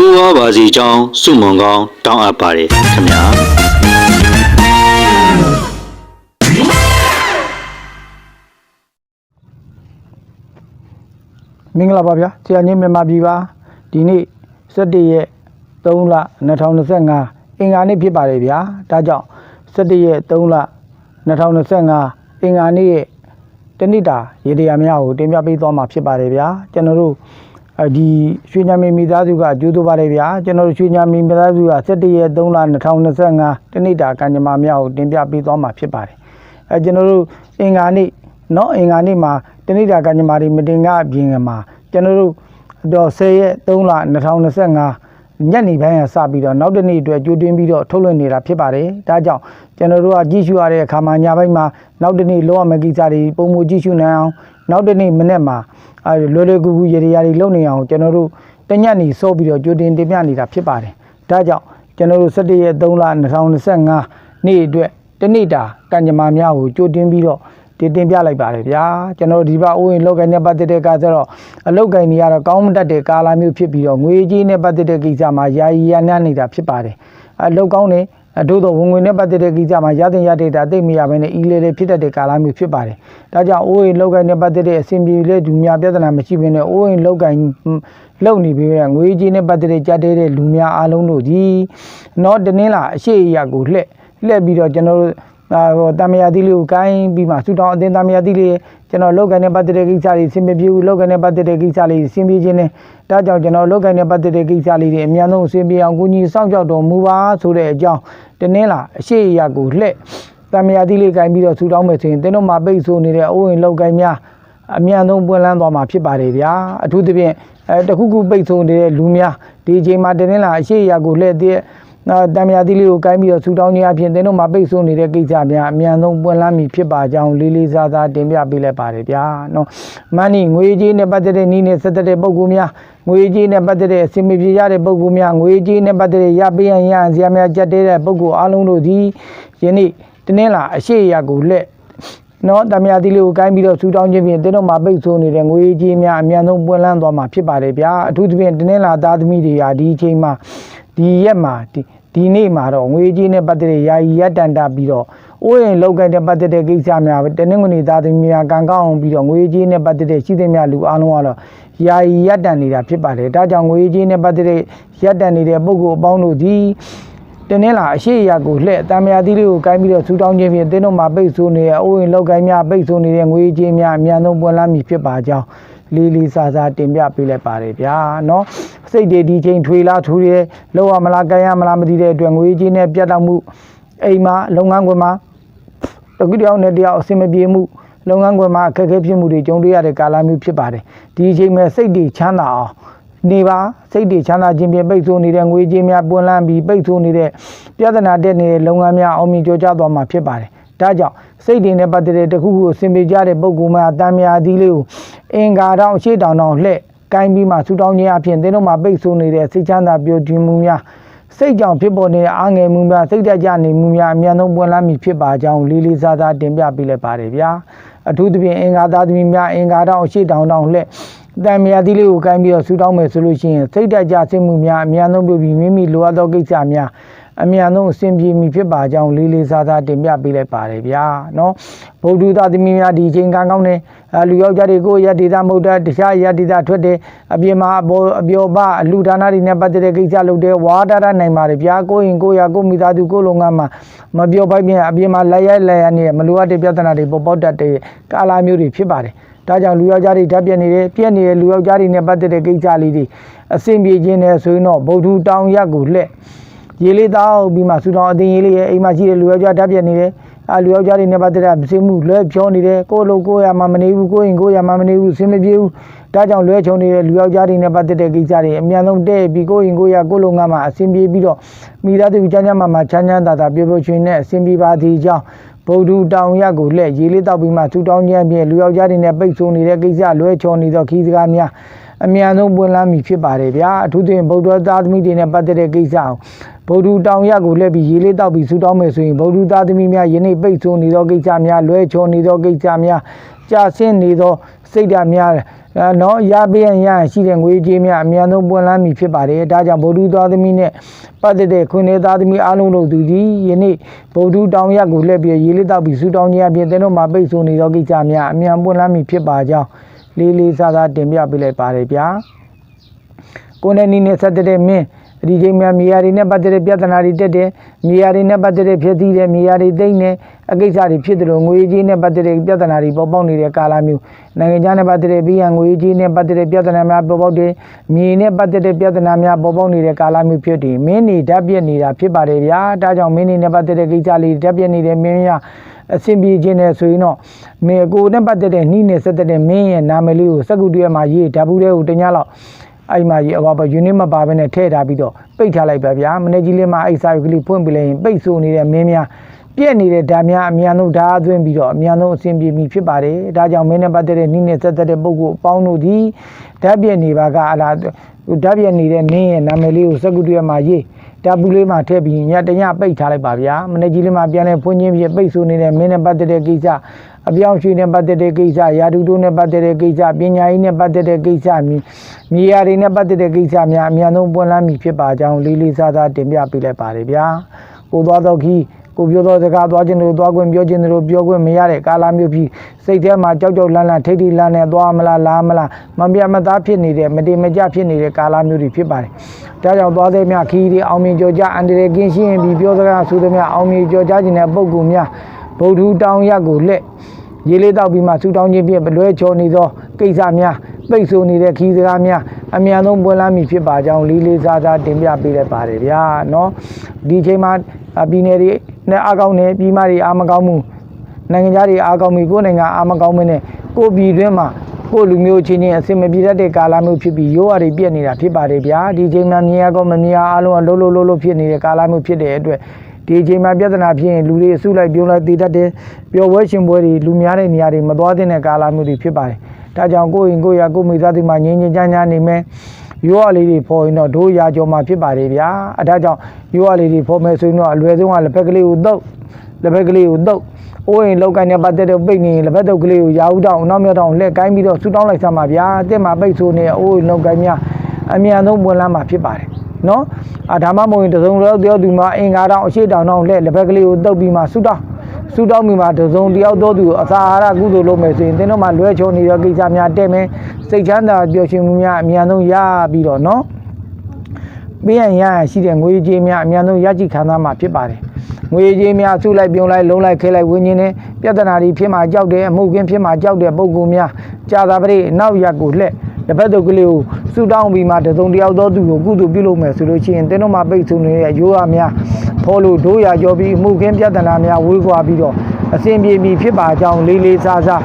တိုးဝါပါစီကြောင်းစုမုံကောင်းတောင်းအပ်ပါတယ်ခင်ဗျာမင်္ဂလာပါဗျာဆရာကြီးမြန်မာပြည်ပါဒီနေ့17ရက်3လ2025အင်္ဂါနေ့ဖြစ်ပါတယ်ဗျာဒါကြောင့်17ရက်3လ2025အင်္ဂါနေ့ရဲ့တဏိတာရေတရာများကိုတင်ပြပေးသွားမှာဖြစ်ပါတယ်ဗျာကျွန်တော်တို့ အဲဒီရွှေညံမီမိသားစုကအကျိုးတို့ပါတယ်ဗျာကျွန်တော်တို့ရွှေညံမီမိသားစုက17ရက်3လ2025တနေ့တာကံကြမ္မာများကိုတင်ပြပေးသွားမှာဖြစ်ပါတယ်အဲကျွန်တော်တို့အင်္ဂါနေ့နော်အင်္ဂါနေ့မှာတနေ့တာကံကြမ္မာတွေမတင်ကအပြင်ကမှာကျွန်တော်တို့တော့10ရက်3လ2025 ညနေပိုင်းကစပြီးတော့နောက်တစ်နေ့အတွက်ကြိုတင်ပြီးတော့ထုတ်လွှင့်နေတာဖြစ်ပါတယ်ဒါကြောင့်ကျွန်တော်တို့ကကြည့်ရှုရတဲ့အခါမှာညပိုင်းမှာနောက်တစ်နေ့လောရမယ့်ကိစ္စတွေပုံမှုကြည့်ရှုနိုင်အောင်နောက်တစ်နေ့မနေ့မှာအဲလွယ်လွယ်ကူကူရေရာတွေလုပ်နေအောင်ကျွန်တော်တို့တညနေစောပြီးတော့ကြိုတင်တင်ပြနေတာဖြစ်ပါတယ်ဒါကြောင့်ကျွန်တော်တို့17ရက်3လ2025နေ့အတွက်တနေ့တာကံကြမ္မာများကိုကြိုတင်ပြီးတော့ တင်တင်ပြလိုက်ပါတယ်ဗျာကျွန်တော်တို့ဒီဘအိုးရင်လောက်ကိုင်းနဲ့ပတ်သက်တဲ့ကားဆိုတော့အလောက်ကိုင်းတွေကတော့ကောင်းမတတ်တဲ့ကာလာမျိုးဖြစ်ပြီးတော့ငွေကြီးနဲ့ပတ်သက်တဲ့ကိစ္စမှာယာယီရနနေတာဖြစ်ပါတယ်အလောက်ကောင်းနေအတို့တော့ဝင်ငွေနဲ့ပတ်သက်တဲ့ကိစ္စမှာရတဲ့ရတဲ့တာသိမရဘဲနဲ့အီလေလေဖြစ်တတ်တဲ့ကာလာမျိုးဖြစ်ပါတယ်ဒါကြောင့်အိုးရင်လောက်ကိုင်းနဲ့ပတ်သက်တဲ့အစဉ်ပြေလေဒူများပြဿနာမရှိဘဲနဲ့အိုးရင်လောက်ကိုင်းလောက်နေပြီးတော့ငွေကြီးနဲ့ပတ်သက်တဲ့ကြက်တဲ့လူများအားလုံးတို့ဒီတော့တနင်္လာအရှိအရာကိုလှက်လှက်ပြီးတော့ကျွန်တော်တို့ ဒါဟိုတမယာတိလေးကိုကိုင်းပြီးမှဆူတောင်းအတင်းတမယာတိလေးကျွန်တော်လောက်ကိုင်းနဲ့ပတ်သက်တဲ့ကိစ္စတွေအဆင်မပြေဘူးလောက်ကိုင်းနဲ့ပတ်သက်တဲ့ကိစ္စလေးအဆင်ပြေခြင်းနဲ့ဒါကြောင့်ကျွန်တော်လောက်ကိုင်းနဲ့ပတ်သက်တဲ့ကိစ္စလေးတွေအများဆုံးအဆင်ပြေအောင်ကိုကြီးစောင့်ကြောက်တော်မူပါဆိုတဲ့အကြောင်းတနင်္လာအရှိအရာကိုလှည့်တမယာတိလေးကိုင်းပြီးတော့ဆူတောင်းမယ်ဆိုရင်တင်းတို့မှာပိတ်ဆိုးနေတဲ့အိုးဝင်လောက်ကိုင်းများအမြန်ဆုံးပွင့်လန်းသွားမှာဖြစ်ပါတယ်ဗျာအထူးသဖြင့်အဲတခုခုပိတ်ဆိုးနေတဲ့လူများဒီအချိန်မှာတနင်္လာအရှိအရာကိုလှည့်တဲ့နော် တံမြာတိလေးကိုကိုင်းပြီးတော့ဆူတောင်းခြင်းအပြင်သင်တို့မှာပိတ်ဆို့နေတဲ့ကိစ္စများအမြန်ဆုံးပွင့်လန်းမည်ဖြစ်ပါကြောင်းလေးလေးစားစားတင်ပြပေးလိုက်ပါတယ်ဗျာနော်မန်းနီငွေကြေးနဲ့ပတ်သက်တဲ့နီးနဲ့ဆက်သက်တဲ့ပုံကူများငွေကြေးနဲ့ပတ်သက်တဲ့အစီအမပြေရတဲ့ပုံကူများငွေကြေးနဲ့ပတ်သက်တဲ့ရပေးရန်ရန်စရာများကြက်တဲတဲ့ပုံကူအားလုံးတို့သည်ယနေ့တနင်္လာအရှိအရာကိုလက်နော်တမယာတိလေးကိုကိုင်းပြီးတော့ဆူတောင်းခြင်းဖြင့်တင်းတို့မှာပိတ်ဆိုးနေတဲ့ငွေကြေးများအမြန်ဆုံးပွင့်လန်းသွားမှာဖြစ်ပါတယ်ဗျာအထူးသဖြင့်တင်းင်းလာသားသမီးတွေဟာဒီအချိန်မှာဒီရက်မှာဒီ ဒီနေ့မှာတော့ငွေကြေးနဲ့ပတ်သက်တဲ့ယာယီရက်တန်တာပြီးတော့အိုးရင်လောက်ကိုင်းတဲ့ပတ်သက်တဲ့ကိစ္စများတနင်္ဂနွေသားသမီးများကံကောင်းအောင်ပြီးတော့ငွေကြေးနဲ့ပတ်သက်တဲ့ရှိသမျှလူအားလုံးကတော့ယာယီရက်တန်နေတာဖြစ်ပါတယ်ဒါကြောင့်ငွေကြေးနဲ့ပတ်သက်တဲ့ရက်တန်နေတဲ့ပုဂ္ဂိုလ်အပေါင်းတို့ဒီတနင်္လာအရှိအရာကိုလှည့်တံမြာသီးလေးကိုကိုင်းပြီးတော့ဆူတောင်းခြင်းဖြင့်တင်းတို့မှာပိတ်ဆိုးနေတဲ့အိုးရင်လောက်ကိုင်းများပိတ်ဆိုးနေတဲ့ငွေကြေးများအများဆုံးပွင့်လန်းမည်ဖြစ်ပါကြောင်း လေးလေးစားစားတင်ပြပေးလိုက်ပါတယ်ဗျာနော်စိတ်တွေဒီချိန်ထွေလားထူရဲလောက်ရမလားကဲရမလားမသိတဲ့အတွက်ငွေကြီးနဲ့ပြတ်တော့မှုအိမ်မှာလုပ်ငန်းခွင်မှာတကူတယောက်နဲ့တယောက်အဆင်မပြေမှုလုပ်ငန်းခွင်မှာအခက်အခဲဖြစ်မှုတွေကြုံတွေ့ရတဲ့ကာလမျိုးဖြစ်ပါတယ်ဒီအချိန်မှာစိတ်တွေချမ်းသာအောင်နေပါစိတ်တွေချမ်းသာခြင်းဖြင့်ပိတ်ဆို့နေတဲ့ငွေကြေးများပွင့်လန်းပြီးပိတ်ဆို့နေတဲ့ပြဿနာတက်နေတဲ့လုပ်ငန်းများအောင်မြင်ကြောကြသွားမှာဖြစ်ပါတယ် ဒါကြောင့်စိတ်တွေနဲ့ပတ်သက်တဲ့တစ်ခုခုအဆင်ပြေကြတဲ့ပုံကူများတန်မြာသီးလေးကိုအင်္ဂါတောင်ရှေ့တောင်တောင်လှဲ့ကိုင်းပြီးမှဆူတောင်းခြင်းအပြင်သင်တို့မှာပိတ်ဆို့နေတဲ့စိတ်ချမ်းသာပျော်ရွှင်မှုများစိတ်ကြောင့်ဖြစ်ပေါ်နေတဲ့အားငယ်မှုများစိတ်တက်ကြနေမှုများအမြန်ဆုံးပွင့်လန်းမည်ဖြစ်ပါကြောင်းလေးလေးစားစားတင်ပြပေးလိုက်ပါတယ်ဗျာအထူးသဖြင့်အင်္ဂါသားသမီးများအင်္ဂါတောင်ရှေ့တောင်တောင်လှဲ့တံမြာတိလေးကိုကိုင်းပြီးတော့ဆူတောင်းမယ်ဆိုလို့ရှိရင်စိတ်တက်ကြဆင်းမှုများအများဆုံးပြုပြီးမိမိလိုအပ်သောကိစ္စများ အမြန်ဆုံးအဆင်ပြေမီဖြစ်ပါကြောင်းလေးလေးစားစားတင်ပြပေးလိုက်ပါတယ်ဗျာနော်ဗုဒ္ဓသားသမီးများဒီအချိန်ကကောင်းတယ်အဲလူယောက်ျားတွေကိုယ့်ရတ္တိသားမဟုတ်တဲ့တခြားရတ္တိသားထွက်တယ်အပြင်မှာအပေါ်အပျော်ပအလူဒါနတွေနဲ့ပတ်သက်တဲ့ကိစ္စလုပ်တယ်ဝါဒရနိုင်ပါတယ်ဗျာကိုယ့်ရင်ကိုယ့်ရကိုယ့်မိသားစုကိုယ့်လုံငန်းမှာမပြောပိုက်ပြင်အပြင်မှာလက်ရိုက်လက်ရနေမလိုအပ်တဲ့ပြဿနာတွေပေါ်ပေါက်တတ်တဲ့ကာလာမျိုးတွေဖြစ်ပါတယ်ဒါကြောင့်လူယောက်ျားတွေဓာတ်ပြက်နေတယ်ပြက်နေတဲ့လူယောက်ျားတွေနဲ့ပတ်သက်တဲ့ကိစ္စလေးတွေအဆင်ပြေခြင်းနဲ့ဆိုရင်တော့ဗုဒ္ဓတောင်ရက်ကိုလှည့် ရေလေးတောက်ပြီးမှဆူတောင်အတင်းရေလေးရဲ့အိမ်မှာရှိတဲ့လူယောက်ျားဓာတ်ပြက်နေတယ်အာလူယောက်ျားတွေနဲ့ပတ်သက်တဲ့မစင်မှုလွဲဖြောနေတယ်ကိုယ့်လိုကိုယ့်ရမှာမနေဘူးကိုယ့်ရင်ကိုယ့်ရမှာမနေဘူးစင်မပြေဘူးဒါကြောင့်လွဲချုံနေတဲ့လူယောက်ျားတွေနဲ့ပတ်သက်တဲ့ကိစ္စတွေအများဆုံးတဲ့ပြီးကိုယ့်ရင်ကိုယ့်ရကိုယ့်လိုငါမှာအစင်ပြေပြီးတော့မိသားစုချမ်းချမ်းမာမာချမ်းချမ်းသာသာပြေပြေချွင်နဲ့အစင်ပြေပါသည်ကြောင့်ဗုဒ္ဓတောင်ရက်ကိုလှည့်ရေလေးတောက်ပြီးမှဆူတောင်းခြင်းဖြင့်လူယောက်ျားတွေနဲ့ပိတ်ဆို့နေတဲ့ကိစ္စလွဲချောနေသောခီးစကားများအမြန်ဆုံးပွင့်လန်းပြီဖြစ်ပါတယ်ဗျာအထူးသဖြင့်ဗုဒ္ဓသားသမီးတွေနဲ့ပတ်သက်တဲ့ကိစ္စအောင် ဗုဒ္ဓတောင်ရက်ကိုလှည့်ပြီးရေလေးတောက်ပြီးဆူတောင်းမယ်ဆိုရင်ဗုဒ္ဓသားသမီးများယနေ့ပိတ်ဆို့နေသောကိစ္စများလွဲချော်နေသောကိစ္စများကြာဆင်းနေသောစိတ်ဓာတ်များအဲနော်ရပေးရန်ရန်ရှိတဲ့ငွေကြေးများအများဆုံးပွင့်လန်းမည်ဖြစ်ပါတယ်ဒါကြောင့်ဗုဒ္ဓသားသမီးနဲ့ပတ်သက်တဲ့ခွင့်လေးသားသမီးအားလုံးတို့သူသည်ယနေ့ဗုဒ္ဓတောင်ရက်ကိုလှည့်ပြီးရေလေးတောက်ပြီးဆူတောင်းခြင်းအပြင်သင်တို့မှာပိတ်ဆို့နေသောကိစ္စများအမြန်ပွင့်လန်းမည်ဖြစ်ပါကြောင်းလေးလေးစားစားတင်ပြပေးလိုက်ပါတယ်ဗျာကိုယ်နဲ့နီးနေဆက်တဲ့မင်း ဒီချိန်မှာမြေယာတွေနဲ့ပတ်သက်တဲ့ပြဿနာတွေတက်တယ်မြေယာတွေနဲ့ပတ်သက်တဲ့ဖြစ်သီးတယ်မြေယာတွေတိမ့်နေအကိစ္စတွေဖြစ်တယ်လို့ငွေကြေးနဲ့ပတ်သက်တဲ့ပြဿနာတွေပေါ်ပေါက်နေတဲ့ကာလမျိုးနိုင်ငံခြားနဲ့ပတ်သက်တဲ့ပြီးရန်ငွေကြေးနဲ့ပတ်သက်တဲ့ပြဿနာများပေါ်ပေါက်တယ်မြေနဲ့ပတ်သက်တဲ့ပြဿနာများပေါ်ပေါက်နေတဲ့ကာလမျိုးဖြစ်တယ်မင်းနေဓာတ်ပြက်နေတာဖြစ်ပါတယ်ဗျာဒါကြောင့်မင်းနေနဲ့ပတ်သက်တဲ့ကိစ္စလေးဓာတ်ပြက်နေတဲ့မင်းရအဆင်ပြေခြင်းနဲ့ဆိုရင်တော့မေကိုနဲ့ပတ်သက်တဲ့နှီးနဲ့ဆက်သက်တဲ့မင်းရဲ့နာမည်လေးကိုစက္ကူတွဲမှာရေးဓာတ်ဘူးလေးကိုတ냐လောက် အဲ့မှာကြီးအဘာပဲယူနစ်မပါဘဲနဲ့ထည့်ထားပြီးတော့ပိတ်ထားလိုက်ပါဗျာမနေ့ကြီးလေးမှာအဲ့စာရုပ်ကလေးဖွင့်ပြလိုက်ရင်ပိတ်ဆို့နေတဲ့မင်းများပြက်နေတဲ့ဓာတ်များအမြန်ဆုံးဓာတ်အသွင်းပြီးတော့အမြန်ဆုံးအဆင်ပြေမိဖြစ်ပါတယ်ဒါကြောင့်မင်းနဲ့ပတ်သက်တဲ့နိနဲ့သက်သက်တဲ့ပုဂ္ဂိုလ်အပေါင်းတို့ဒီဓာတ်ပြက်နေပါကအလားဓာတ်ပြက်နေတဲ့မင်းရဲ့နာမည်လေးကိုစက္ကူတရမှာရေးဓာတ်ပူလေးမှာထည့်ပြီးညတညပိတ်ထားလိုက်ပါဗျာမနေ့ကြီးလေးမှာပြန်လဲဖွင့်ခြင်းဖြစ်ပိတ်ဆို့နေတဲ့မင်းနဲ့ပတ်သက်တဲ့ကိစ္စ အပြောင်းရွှေ့နဲ့ပတ်သက်တဲ့ကိစ္စယာတုတို့နဲ့ပတ်သက်တဲ့ကိစ္စပညာရေးနဲ့ပတ်သက်တဲ့ကိစ္စမြည်မြေယာတွေနဲ့ပတ်သက်တဲ့ကိစ္စများအများဆုံးပွင့်လန်းမည်ဖြစ်ပါကြောင်းလေးလေးစားစားတင်ပြပေးလိုက်ပါတယ်ဗျာကိုသွားတော့ခီးကိုပြောတော့စကားသွားခြင်းတို့သွားခွင့်ပြောခြင်းတို့ပြောခွင့်မရတဲ့ကာလမျိုးဖြစ်စိတ်ထဲမှာကြောက်ကြောက်လန့်လန့်ထိတ်ထိတ်လန့်နဲ့သွားမလားလားမလားမပြတ်မသားဖြစ်နေတဲ့မတင်မကြဖြစ်နေတဲ့ကာလမျိုးတွေဖြစ်ပါတယ်ဒါကြောင့်သွားတဲ့မြခီးတွေအောင်မြင်ကြောကြအန္တရာယ်ကင်းရှင်းပြီးပြောစကားဆိုသည်မြအောင်မြင်ကြောကြခြင်းတဲ့ပုံကူများဗုဒ္ဓတောင်ရက်ကိုလက် ရေလေးတောက်ပြီးမှဆူတောင်းခြင်းဖြင့်လွဲချော်နေသောကိစ္စများပိတ်ဆိုနေတဲ့ခီးစကားများအမြန်ဆုံးပွင့်လန်းမည်ဖြစ်ပါကြောင်းလေးလေးစားစားတင်ပြပေးလိုက်ပါတယ်ဗျာနော်ဒီချိန်မှာပြည်နယ်တွေနဲ့အားကောင်းတယ်ပြည်မတွေအားမကောင်းဘူးနိုင်ငံသားတွေအားကောင်းပြီကိုယ်နိုင်ငံအားမကောင်းမင်းနဲ့ကိုပြည်တွင်းမှာကိုလူမျိုးချင်းချင်းအစင်မပြေတတ်တဲ့ကာလမျိုးဖြစ်ပြီးရိုးရာတွေပြက်နေတာဖြစ်ပါတယ်ဗျာဒီချိန်မှာမြင်ရကောမမြင်ရအားလုံးအလုံးလုံးလုံးဖြစ်နေတဲ့ကာလမျိုးဖြစ်တဲ့အတွက် ဒီအချိန်မှာပြဿနာဖြစ်ရင်လူတွေအစုလိုက်ပြုံးလိုက်တည်တတ်တယ်ပျော်ပွဲရှင်ပွဲတွေလူများတဲ့နေရာတွေမသွားသင့်တဲ့ကာလမျိုးတွေဖြစ်ပါတယ်ဒါကြောင့်ကိုယ့်ရင်ကိုယ့်ရာကိုယ့်မိသားစုမှာငြင်းငြင်းချမ်းချမ်းနေမယ်ရိုးရလေးတွေဖော်ရင်တော့ဒိုးရာကြောမှာဖြစ်ပါတယ်ဗျာအဲဒါကြောင့်ရိုးရလေးတွေဖော်မယ်ဆိုရင်တော့အလွယ်ဆုံးကလက်ဖက်ကလေးကိုတုပ်လက်ဖက်ကလေးကိုတုပ်အိုးရင်လောက်ကိုင်းတဲ့ပတ်သက်တဲ့ပိတ်နေရင်လက်ဖက်တုပ်ကလေးကိုရာဦးတောင်နောက်မြောက်တောင်လှည့်ကိုင်းပြီးတော့ဆူတောင်းလိုက်စမ်းပါဗျာအစ်မှာပိတ်ဆိုနေအိုးရင်လောက်ကိုင်းများအမြန်ဆုံးပွင့်လန်းမှာဖြစ်ပါတယ် နော်အာဒါမှမဟုတ်ရင်တစုံတစ်ယောက်တယောက်သူမှာအင်္ဂါတောင်အရှိတောင်တောင်လက်လက်ဘက်ကလေးကိုတုပ်ပြီးမှဆူတောင်းဆူတောင်းပြီးမှတစုံတစ်ယောက်တော့သူအစာအာဟာရကုသိုလ်လုပ်မယ်ဆိုရင်သင်တို့မှလွဲချောနေတဲ့ကိစ္စများတဲ့မယ်စိတ်ချမ်းသာပျော်ရွှင်မှုများအများဆုံးရပြီးတော့နော်ပေးရန်ရရန်ရှိတဲ့ငွေကြေးများအများဆုံးရရှိခံစားမှာဖြစ်ပါတယ်ငွေကြေးများစုလိုက်ပြုံလိုက်လုံးလိုက်ခဲလိုက်ဝင်းချင်းနဲ့ပြဿနာတွေဖြစ်မှာကြောက်တယ်အမှုကင်းဖြစ်မှာကြောက်တဲ့ပုံကူများကြာသာပရိနောက်ရက်ကိုလှက် တစ်ဖက်တုပ်ကလေးကိုစူတောင်းပြီးမှတစုံတစ်ယောက်သောသူကိုကုသိုလ်ပြုလုပ်မယ်ဆိုလို့ရှိရင်တင်းတို့မှာပိတ်ဆိုနေတဲ့ရိုးရာများဖော်လို့ဒိုးရကြောပြီးအမှုခင်းပြဿနာများဝေးကွာပြီးတော့အစဉ်ပြေပြီဖြစ်ပါကြောင်းလေးလေးစားစား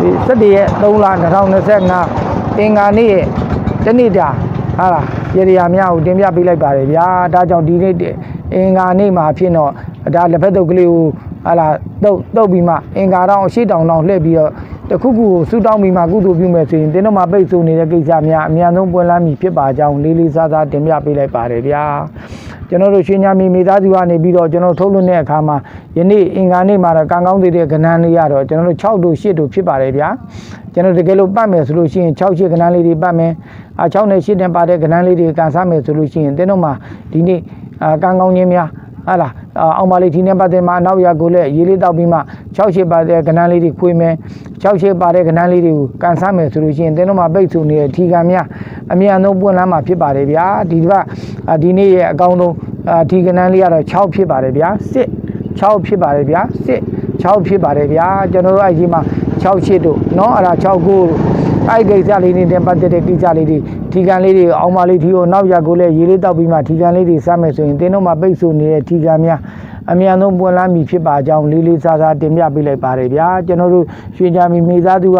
ဒီ17ရက်3လ2025အင်္ဂါနေ့ရဲ့တနေ့တာဟာလားရေဒီယာများကိုတင်ပြပေးလိုက်ပါတယ်ဗျာဒါကြောင့်ဒီနေ့အင်္ဂါနေ့မှာဖြစ်တော့ဒါလက်ဖက်တုပ်ကလေးကို ဟာလားတုပ်တုပ်ပြီးမှအင်္ဂါတောင်အရှိတောင်တောင်လှည့်ပြီးတော့တခုခုကိုဆူတောင်းပြီးမှကုသိုလ်ပြုမယ်ဆိုရင်တင်းတို့မှာပိတ်ဆို့နေတဲ့ကိစ္စများအများဆုံးပွင့်လန်းမည်ဖြစ်ပါကြောင်းလေးလေးစားစားတင်ပြပေးလိုက်ပါတယ်ဗျာကျွန်တော်တို့ရွှေညာမီမိသားစုကနေပြီးတော့ကျွန်တော်ထုတ်လွှင့်တဲ့အခါမှာယနေ့အင်္ဂါနေ့မှာတော့ကံကောင်းသေးတဲ့ကဏ္ဍလေးရတော့ကျွန်တော်တို့6တို့8တို့ဖြစ်ပါတယ်ဗျာကျွန်တော်တကယ်လို့ပတ်မယ်ဆိုလို့ရှိရင်6 8ကဏ္ဍလေးတွေပတ်မယ်အာ6နဲ့8နဲ့ပါတဲ့ကဏ္ဍလေးတွေကန်စားမယ်ဆိုလို့ရှိရင်တင်းတို့မှာဒီနေ့အာကံကောင်းခြင်းများ ဟာလားအာအောင်ပါလေးဒီနေ့ပတ်သက်မှာအနောက်ရက်ကိုလည်းရေးလေးတောက်ပြီးမှ6ရှစ်ပါတဲ့ကဏ္ဍလေးတွေခွေးမယ်6ရှစ်ပါတဲ့ကဏ္ဍလေးတွေကိုကန်ဆမယ်ဆိုလို့ရှိရင်တင်းတို့မှာပိတ်ဆိုနေတဲ့ထီကံများအမြန်ဆုံးပွင့်လန်းမှာဖြစ်ပါတယ်ဗျာဒီကအာဒီနေ့ရဲ့အကောင်းဆုံးအာထီကဏ္ဍလေးကတော့6ဖြစ်ပါတယ်ဗျာစစ်6ဖြစ်ပါတယ်ဗျာစစ်6ဖြစ်ပါတယ်ဗျာကျွန်တော်တို့အဲ့ဒီမှာ6ရှစ်တို့เนาะအဲ့ဒါ6ကိုအဲ့ဒီကိစ္စလေးတွေနဲ့ပတ်သက်တဲ့ကိစ္စလေးတွေ ထီကံလေးတွေအောင်ပါလေးထီကိုနောက်ရက်ကိုလည်းရေးလေးတောက်ပြီးမှထီကံလေးတွေစမယ်ဆိုရင်တင်းတို့မှာပိတ်ဆိုနေတဲ့ထီကံများ အမြန်ဆုံးပွင့်လန်းပြီဖြစ်ပါကြောင်းလေးလေးစားစားတင်ပြပေးလိုက်ပါတယ်ဗျာကျွန်တော်တို့ရွှေချာမီမိသားစုက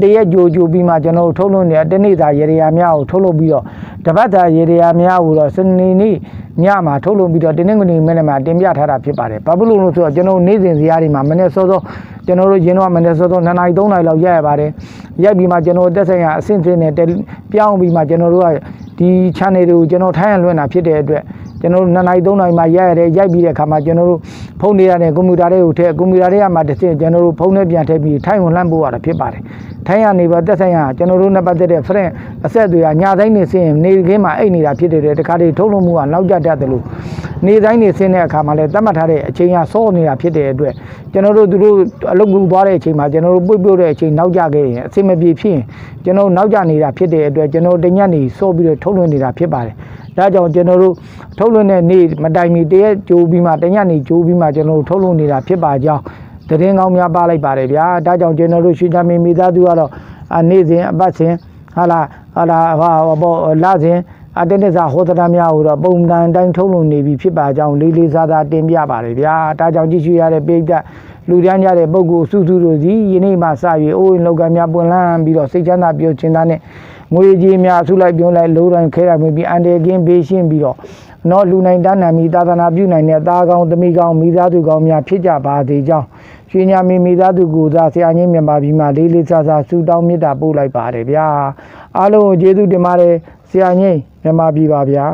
တရက်ကြိုကြိုပြီးမှကျွန်တော်တို့ထုတ်လွှင့်နေတဲ့တနေ့သာရေရာများကိုထုတ်လုပ်ပြီးတော့တပတ်သာရေရာများကိုတော့စနေနေ့ညမှာထုတ်လုပ်ပြီးတော့တင်းနေကနေမနေ့မှာတင်ပြထားတာဖြစ်ပါတယ်ဘာဖြစ်လို့လဲဆိုတော့ကျွန်တော်တို့နေ့စဉ်ဇာတ်တွေမှာမနေ့စောစောကျွန်တော်တို့ရင်းတော့မနေ့စောစော2နာရီ3နာရီလောက်ရက်ရပါတယ်ရိုက်ပြီးမှကျွန်တော်တက်ဆိုင်ရာအဆင့်ဆင့်နဲ့ပြောင်းပြီးမှကျွန်တော်တို့ကဒီ channel တွေကိုကျွန်တော်ထိုင်းရလွှင့်တာဖြစ်တဲ့အတွက် ကျွန်တော်တို့2နိုင်3နိုင်မှရိုက်ရတယ်ရိုက်ပြီးတဲ့အခါမှာကျွန်တော်တို့ဖုန်းတွေရတယ်ကွန်ပျူတာတွေကိုထည့်ကွန်ပျူတာတွေကမှတစ်ဆင့်ကျွန်တော်တို့ဖုန်းနဲ့ပြန်ထည့်ပြီးထိုင်ဝင်လှမ်းပို့ရတာဖြစ်ပါတယ်ထိုင်ရနေပါတက်ဆိုင်ရကျွန်တော်တို့နဲ့ပတ်သက်တဲ့ friend အဆက်တွေကညာတိုင်းနေစင်းနေခင်းမှာအိတ်နေတာဖြစ်တဲ့တခါတည်းထုတ်လို့မှုကနောက်ကျတတ်တယ်လို့နေတိုင်းနေစင်းတဲ့အခါမှာလည်းတတ်မှတ်ထားတဲ့အချိန်ကစောနေတာဖြစ်တဲ့အတွက်ကျွန်တော်တို့သူတို့အလုပ်ကူသွားတဲ့အချိန်မှာကျွန်တော်တို့ပွေ့ပွေ့တဲ့အချိန်နောက်ကျခဲ့ရင်အဆင်မပြေဖြစ်ရင်ကျွန်တော်နောက်ကျနေတာဖြစ်တဲ့အတွက်ကျွန်တော်တညက်နေစောပြီးတော့ထုတ်လွှင့်နေတာဖြစ်ပါတယ် ဒါကြောင့်ကျွန်တော်တို့ထုတ်လွှင့်တဲ့နေ့မတိုင်မီတရက်ကြိုးပြီးမှတညနေကြိုးပြီးမှကျွန်တော်တို့ထုတ်လွှင့်နေတာဖြစ်ပါကြောင်းသတင်းကောင်းများပါလိုက်ပါတယ်ဗျာဒါကြောင့်ကျွန်တော်တို့ရွှေချမင်းမိသားစုကတော့အာနေ့စဉ်အပတ်စဉ်ဟာလာဟာလာဟာဘောလာစဉ် အတင်းတစားဟောဒနာများကိုတော့ပုံတန်တိုင်းထုတ်လွှင့်နေပြီဖြစ်ပါကြောင်းလေးလေးစားစားတင်ပြပါတယ်ဗျာဒါကြောင့်ကြည့်ရှုရတဲ့ပိဋကလူတန်းကြတဲ့ပုဂ္ဂိုလ်အစုစုတို့စီယနေ့မှစ၍အိုးအိမ်လောက်ကများပွင့်လန်းပြီးတော့စိတ်ချမ်းသာပြောချင်တာနဲ့ငွေကြီးများအစုလိုက်ပြုံးလိုက်လိုးတိုင်းခဲရမြပြီးအန်တယ်ကင်းပေးရှင်းပြီးတော့နော်လူနိုင်တန်းနိုင်မိသာသနာပြုနိုင်တဲ့သားကောင်းသမီးကောင်းမိသားစုကောင်းများဖြစ်ကြပါစေကြောင်းရွှေညာမီမိသားစုကိုသာဆရာကြီးမြန်မာပြည်မှာလေးလေးစားစားဆုတောင်းမေတ္တာပို့လိုက်ပါတယ်ဗျာအားလုံးကိုကျေးဇူးတင်ပါတယ် ဆရာကြီးမြန်မာပြည်ပါဗျာ